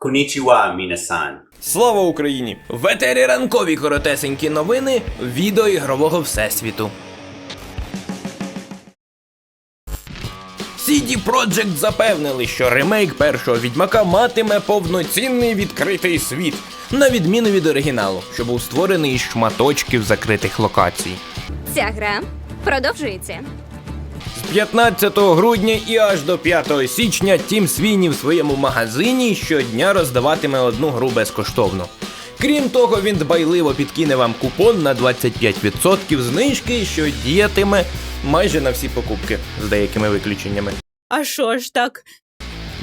Konnichiwa, minasan. Слава Україні! В етері ранкові коротесенькі новини відеоігрового всесвіту. CD Projekt запевнили, що ремейк першого відьмака матиме повноцінний відкритий світ, на відміну від оригіналу, що був створений із шматочків закритих локацій. Ця гра продовжується. З 15 грудня і аж до 5 січня Тім Свіні в своєму магазині щодня роздаватиме одну гру безкоштовно. Крім того, він дбайливо підкине вам купон на 25% знижки, що діятиме майже на всі покупки з деякими виключеннями. А що ж так?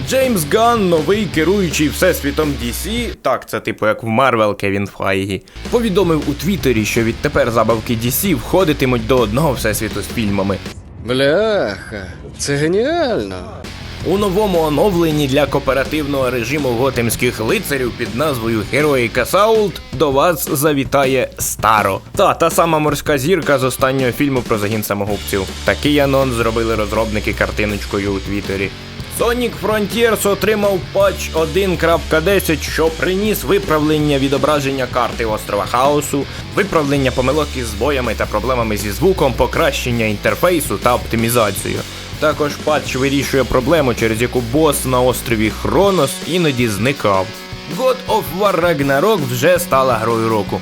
Джеймс Ганн, новий керуючий всесвітом DC, так це типу як в Марвел Кевін Файгі, повідомив у Твіттері, що відтепер забавки DC входитимуть до одного всесвіту з фільмами. Бляха, це геніально. У новому оновленні для кооперативного режиму готемських лицарів під назвою Герої Касаулт до вас завітає Старо. Та та сама морська зірка з останнього фільму про загін самогубців. Такий анонс зробили розробники картиночкою у Твіттері. Sonic Frontiers отримав патч 1.10, що приніс виправлення відображення карти острова Хаосу, виправлення помилок із збоями та проблемами зі звуком, покращення інтерфейсу та оптимізацію. Також патч вирішує проблему, через яку бос на острові Хронос іноді зникав. God of War Ragnarok вже стала грою року.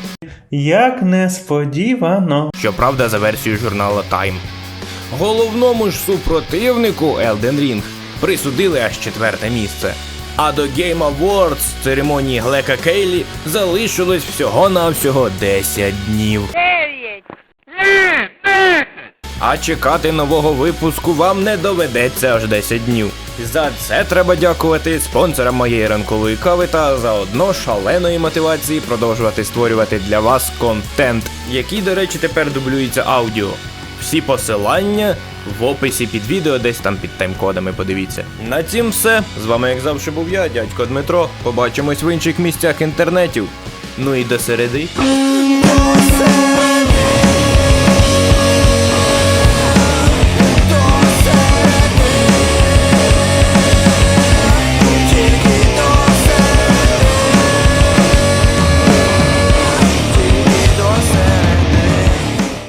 Як несподівано. Щоправда, за версією журналу Time. Головному ж супротивнику Elden Ring присудили аж четверте місце. А до Game Awards церемонії Глека Кейлі залишилось всього-навсього 10 днів. А чекати нового випуску вам не доведеться аж 10 днів. За це треба дякувати спонсорам моєї ранкової кави та заодно шаленої мотивації продовжувати створювати для вас контент, який, до речі, тепер дублюється аудіо. Всі посилання в описі під відео, десь там під тайм-кодами, подивіться. На цім все. З вами, як завжди, був я, дядько Дмитро. Побачимось в інших місцях інтернетів. Ну і до середи.